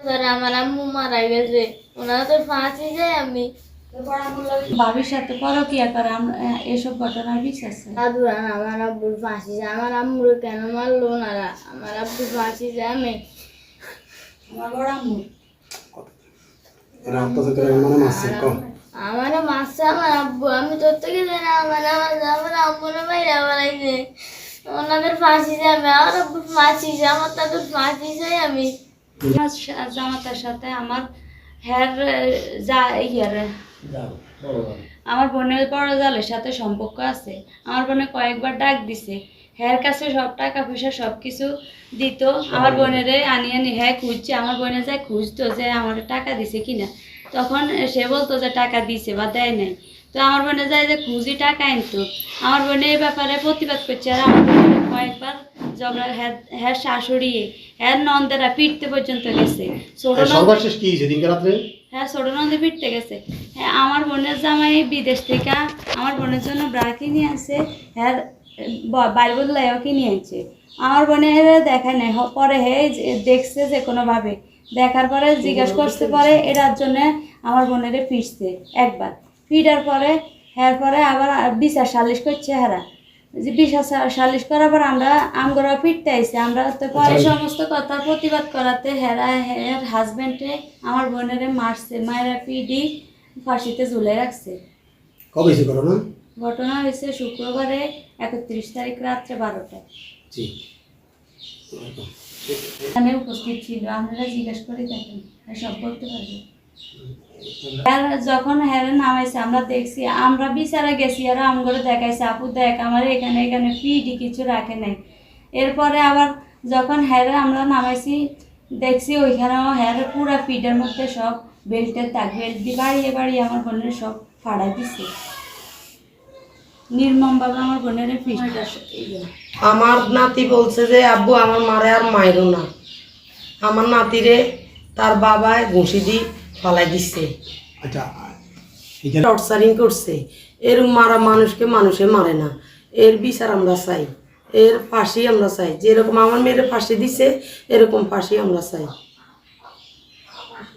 ধরে আমার আম্মু মারা গেছে। ওনারা তো ফাঁসি যায় আমি। বাবির সাথে পরকিয়া করে আমরা এসব ঘটনার বিশ্বাস দাদু আর আমার আব্বুর ফাঁসি যায় আমার আম্মুর কেন মারলো ওনারা? আমার আব্বুর ফাঁসি যায় আমি। আমার বড় আম্মু। আমার মাসে আমার আব্বু। আমি তোর থেকে জানি আমার আমার আমার আব্বুর মাইরা বানাইছে ওনাদের ফাঁসি যাবে আমার আব্বুর ফাঁসি যায় আমার তাদের ফাঁসি যায় আমি। আমার জামাতার সাথে আমার হ্যার যা ইয়ার আমার বোনের বড় জালের সাথে সম্পর্ক আছে আমার বোনে কয়েকবার ডাক দিছে হ্যার কাছে সব টাকা পয়সা সব কিছু দিত আমার বোনেরে আনি আনি হ্যাঁ খুঁজছে আমার বোনে যায় খুঁজতো যে আমার টাকা দিছে কিনা তখন সে বলতো যে টাকা দিছে বা দেয় নাই তো আমার বোনে যায় যে খুঁজি টাকা আনতো আমার বোনে এই ব্যাপারে প্রতিবাদ করছে আর আমার বোনের কয়েকবার ঝগড়া হ্যাঁ হ্যাঁ শাশুড়ি হ্যাঁ নন্দেরা পিটতে পর্যন্ত গেছে। সর্বশেষ কি সেদিনকে রাত্রে? হ্যাঁ ছোট নন্দে ফিরতে গেছে। হ্যাঁ আমার বোনের জামাই বিদেশ থেকে আমার বোনের জন্য ব্রা কিনে আনছে হ্যাঁ বাইবেল লাইও কিনে আনছে। আমার বোনের দেখা নেই পরে হে দেখছে যে কোনোভাবে। দেখার পরে জিজ্ঞাসা করতে পরে এটার জন্য আমার বোনের ফিরছে একবার। ফিরার পরে হ্যার পরে আবার বিচার সালিশ করছে হারা। যে সা- সালিশ করার পর আমরা আমগরা ফিরতে আইছি। আমরা তো পরে সমস্ত কথা প্রতিবাদ করাতে হেরা হের হাজবেন্ডে আমার বোনেরে মারছে মায়েরা পিডি ফাঁসিতে ঝুলে রাখছে। কবে হয়েছে ঘটনা? ঘটনা হয়েছে শুক্রবারে একত্রিশ তারিখ রাত্রে বারোটায়। এখানে উপস্থিত ছিল আপনারা জিজ্ঞাসা করে দেখেন। সব বলতে পারবে। আর যখন হ্যাঁ নামাইছে, আমরা দেখছি, আমরা বিচারে গেছি, আর আমগরে দেখাইছে, আপু, দেখ, আমার এখানে এখানে পিডি কিছু রাখে নাই। এরপরে আবার যখন হ্যাঁ আমরা নামাইছি, দেখছি ওইখানেও হ্যাঁ পুরা পিডের মধ্যে সব বেল্টের দাগ, বেল্ট দিয়ে বাড়িয়ে বাড়িয়ে আমার বোনের সব ফাড়াই দিছে। নির্মমভাবে আমার বোনের আমার নাতি বলছে যে, আব্বু, আমার মারে আর মায়েরও না। আমার নাতিরে তার বাবায় ঘুষি দি ফালাই দিচ্ছে আচ্ছা টর্চারিং করছে। এর মারা মানুষকে মানুষে মারে না। এর বিচার আমরা চাই। এর ফাঁসি আমরা চাই। যেরকম আমার মেয়ের ফাঁসি দিছে এরকম ফাঁসি আমরা চাই।